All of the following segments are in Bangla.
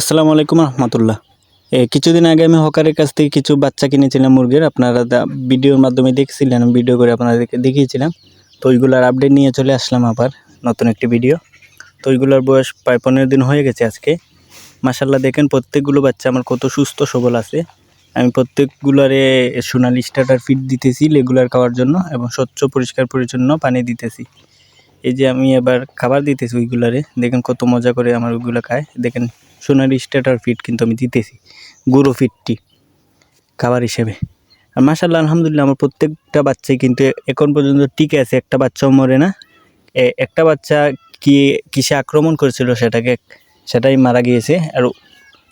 আসসালামু আলাইকুম রহমতুল্লাহ। কিছুদিন আগে আমি হকারের কাছ থেকে কিছু বাচ্চা কিনেছিলাম মুরগির, আপনারা ভিডিওর মাধ্যমে দেখছিলেন ভিডিও করে আপনাদেরকে দেখিয়েছিলাম। তো ওইগুলোর আপডেট নিয়ে চলে আসলাম আবার, নতুন একটি ভিডিও তো ওইগুলোর বয়স প্রায় পনেরো দিন হয়ে গেছে আজকে। মাসাল্লাহ দেখেন প্রত্যেকগুলো বাচ্চা আমার কত সুস্থ সবল আছে। আমি প্রত্যেকগুলারে সোনালি স্টার্টার ফিড দিতেছি রেগুলার খাওয়ার জন্য এবং স্বচ্ছ, পরিষ্কার, পরিচ্ছন্ন পানি দিতেছি। এই যে আমি এবার খাবার দিতেছি ওইগুলারে, দেখেন কত মজা করে আমার ওইগুলো খায়। দেখেন সোনালি স্টার্টার ফিট কিন্তু আমি দিতেছি, গুঁড়ো ফিটটি খাবার হিসেবে। আর মাসাল্লাহ আলহামদুলিল্লাহ, আমার প্রত্যেকটা বাচ্চাই কিন্তু এখন পর্যন্ত টিকে আছে, একটা বাচ্চাও মরে না। একটা বাচ্চা কি, কিসে আক্রমণ করেছিল সেটাকে, সেটাই মারা গিয়েছে। আর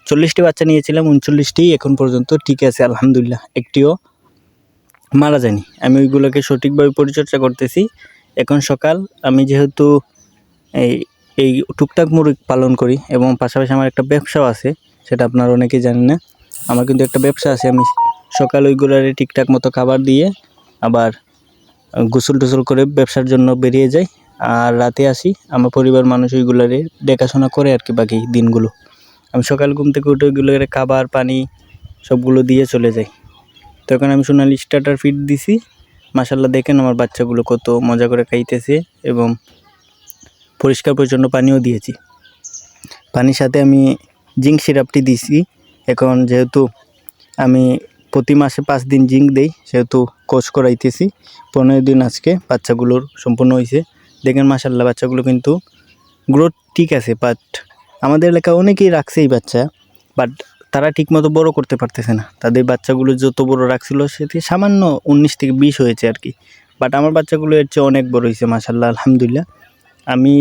চল্লিশটি বাচ্চা নিয়েছিলাম উনচল্লিশটি এখন পর্যন্ত টিকে আছে, আলহামদুলিল্লাহ, একটিও মারা যায়নি। আমি ওইগুলোকে সঠিকভাবে পরিচর্যা করতেছি। এখন সকাল, আমি যেহেতু এই এই টুকটাক মুরগি পালন করি এবং পাশাপাশি আমার একটা ব্যবসাও আছে, সেটা আপনারা অনেকেই জানেন না। আমার কিন্তু একটা ব্যবসা আছে, আমি সকাল ওইগুলোরে ঠিকঠাক মতো খাবার দিয়ে আবার গোসল টোসল করে ব্যবসার জন্য বেরিয়ে যাই। আর রাতে আসি, আমার পরিবার মানুষ ওইগুলোরে দেখাশোনা করে আর কি বাকি দিনগুলো। আমি সকাল ঘুম থেকে উঠে ওইগুলোরে খাবার, পানি সবগুলো দিয়ে চলে যাই। তখন আমি সোনালি স্টার্টার ফিড দিছি। মাসাল্লাহ দেখেন আমার বাচ্চাগুলো কত মজা করে খাইতেছে এবং পরিষ্কার পরিচ্ছন্ন পানিও দিয়েছি। পানির সাথে আমি জিঙ্ক সিরাপটি দিয়েছি। এখন যেহেতু আমি প্রতি মাসে পাঁচ দিন জিঙ্ক দেই, সেহেতু কোচ করাইতেছি। পনেরো দিন আজকে বাচ্চাগুলোর সম্পূর্ণ হয়েছে দেখেন মাসাল্লাহ বাচ্চাগুলো কিন্তু গ্রোথ ঠিক আছে বাট আমাদের এলাকা অনেকেই রাখছে এই বাচ্চা বাট তারা ঠিকমতো বড় করতে পারতেছে না। তাদের বাচ্চাগুলো যত বড় রাখছিল, সেটি সামান্য উনিশ থেকে বিশ হয়েছে আর কি। বাট আমার বাচ্চাগুলো এর চেয়ে অনেক বড় হয়েছে মাসাল্লাহ আলহামদুলিল্লাহ। আমি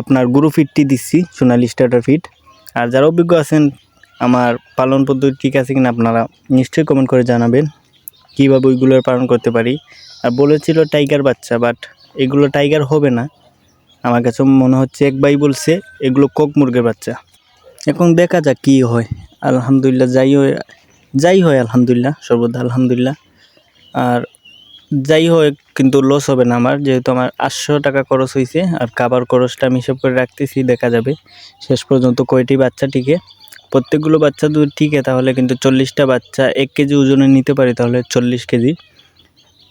আপনার গুরু ফিটটি দিচ্ছি, সোনালি স্টার্টার ফিট। আর যারা অভিজ্ঞ আছেন, আমার পালন পদ্ধতি ঠিক আছে কিনা আপনারা নিশ্চয়ই কমেন্ট করে জানাবেন, কীভাবে ওইগুলোর পালন করতে পারি। আর বলেছিল টাইগার বাচ্চা বাট এগুলো টাইগার হবে না। আমার কাছে মনে হচ্ছে এক ভাই বলছে, এগুলো কক মুরগের বাচ্চা। এখন দেখা যাক কী হয়। আলহামদুলিল্লাহ, যাই হয় যাই হয় আলহামদুলিল্লাহ, সর্বদা আলহামদুলিল্লাহ। আর যাই হোক কিন্তু লস হবে না আমার। যেহেতু আমার আটশো টাকা খরচ হয়েছে আর খাবার খরচটা আমি হিসেব করে রাখতেছি, দেখা যাবে। শেষ পর্যন্ত কয়টি বাচ্চা টিকে? প্রত্যেকগুলো বাচ্চা যদি টিকে, তাহলে কিন্তু চল্লিশটা বাচ্চা এক কেজি ওজনে নিতে পারি, তাহলে চল্লিশ কেজি।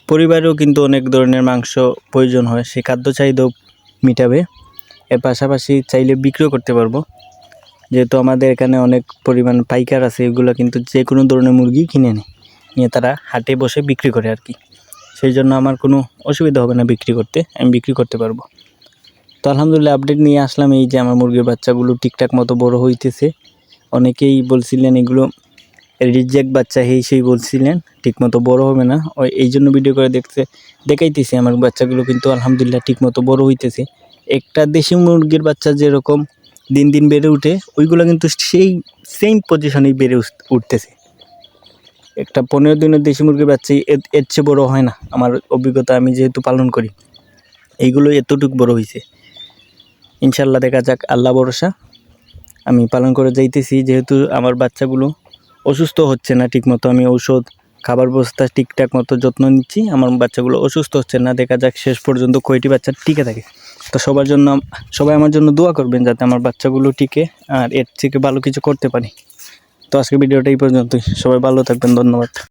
পরিবারেও কিন্তু অনেক ধরনের মাংস প্রয়োজন হয় সেই খাদ্য চাহিদাও মিটাবে। এর পাশাপাশি চাইলে বিক্রিও করতে পারব। যেহেতু আমাদের এখানে অনেক পরিমাণ পাইকার আছে, এগুলো কিন্তু যে কোনো ধরনের মুরগি কিনে নেয় নিয়ে তারা হাটে বসে বিক্রি করে আর কি। সেই জন্য আমার কোনো অসুবিধা হবে না বিক্রি করতে, আমি বিক্রি করতে পারব। তো আলহামদুলিল্লাহ আপডেট নিয়ে আসলাম, এই যে আমার মুরগির বাচ্চাগুলো ঠিকঠাক মতো বড় হইতেছে। অনেকেই বলছিলেন এগুলো রিজেক্ট বাচ্চা হেই সেই বলছিলেন ঠিকমতো বড় হবে না। ওই এই জন্য ভিডিও করে দেখতে দেখাইতেছি আমার বাচ্চাগুলো কিন্তু আলহামদুলিল্লাহ ঠিকমতো বড় হইতেছে। একটা দেশি মুরগির বাচ্চা যেরকম দিন দিন বেড়ে উঠে, ওইগুলো কিন্তু সেই সেম পজিশনেই বেড়ে উঠতেছে। একটা পনেরো দিনের দেশি মুরগির বাচ্চা এর চেয়ে বড়ো হয় না। আমার অভিজ্ঞতা আমি যেহেতু পালন করি, এইগুলো এতটুকু বড় হয়েছে ইনশাল্লাহ দেখা যাক, আল্লাহ ভরসা। আমি পালন করে যাইতেছি, যেহেতু আমার বাচ্চাগুলো অসুস্থ হচ্ছে না ঠিকমতো। আমি ঔষধ, খাবার ব্যবস্থা ঠিকঠাক মতো যত্ন নিচ্ছি, আমার বাচ্চাগুলো অসুস্থ হচ্ছে না। দেখা যাক, শেষ পর্যন্ত কয়টি বাচ্চা টিকে থাকে। তো সবার জন্য, সবাই আমার জন্য দোয়া করবেন যাতে আমার বাচ্চাগুলো টিকে, আর এর থেকে ভালো কিছু করতে পারি। তো আজকে ভিডিওটা এই পর্যন্তই। সবাই ভালো থাকবেন ধন্যবাদ।